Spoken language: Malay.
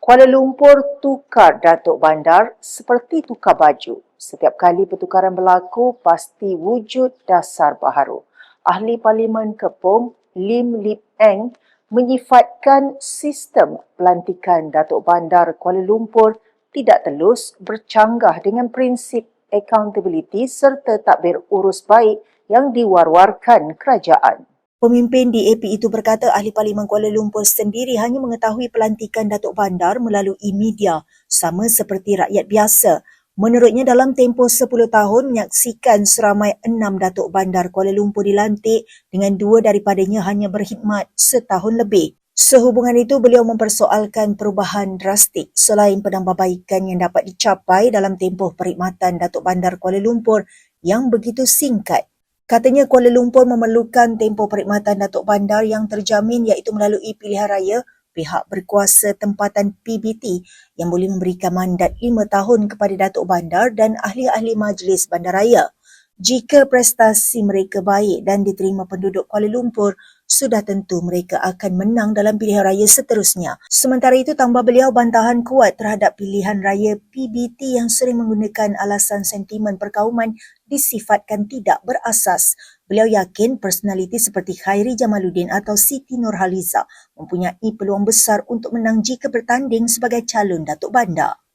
Kuala Lumpur tukar Datuk Bandar seperti tukar baju. Setiap kali pertukaran berlaku, pasti wujud dasar baharu. Ahli Parlimen Kepom Lim Lip Eng menyifatkan sistem pelantikan Datuk Bandar Kuala Lumpur tidak telus bercanggah dengan prinsip accountability serta tak urus baik yang diwar-warkan kerajaan. Pemimpin DAP itu berkata ahli Parlimen Kuala Lumpur sendiri hanya mengetahui pelantikan Datuk Bandar melalui media sama seperti rakyat biasa. Menurutnya dalam tempoh 10 tahun menyaksikan seramai 6 Datuk Bandar Kuala Lumpur dilantik dengan dua daripadanya hanya berkhidmat setahun lebih. Sehubungan itu, beliau mempersoalkan perubahan drastik selain penambahbaikan yang dapat dicapai dalam tempoh perkhidmatan Datuk Bandar Kuala Lumpur yang begitu singkat. Katanya Kuala Lumpur memerlukan tempoh perkhidmatan Datuk Bandar yang terjamin iaitu melalui pilihan raya pihak berkuasa tempatan PBT yang boleh memberikan mandat lima tahun kepada Datuk Bandar dan ahli-ahli majlis bandaraya. Jika prestasi mereka baik dan diterima penduduk Kuala Lumpur, sudah tentu mereka akan menang dalam pilihan raya seterusnya. Sementara itu, tambah beliau bantahan kuat terhadap pilihan raya PBT yang sering menggunakan alasan sentimen perkauman disifatkan tidak berasas. Beliau yakin personaliti seperti Khairi Jamaluddin atau Siti Nurhaliza mempunyai peluang besar untuk menang jika bertanding sebagai calon Datuk Bandar.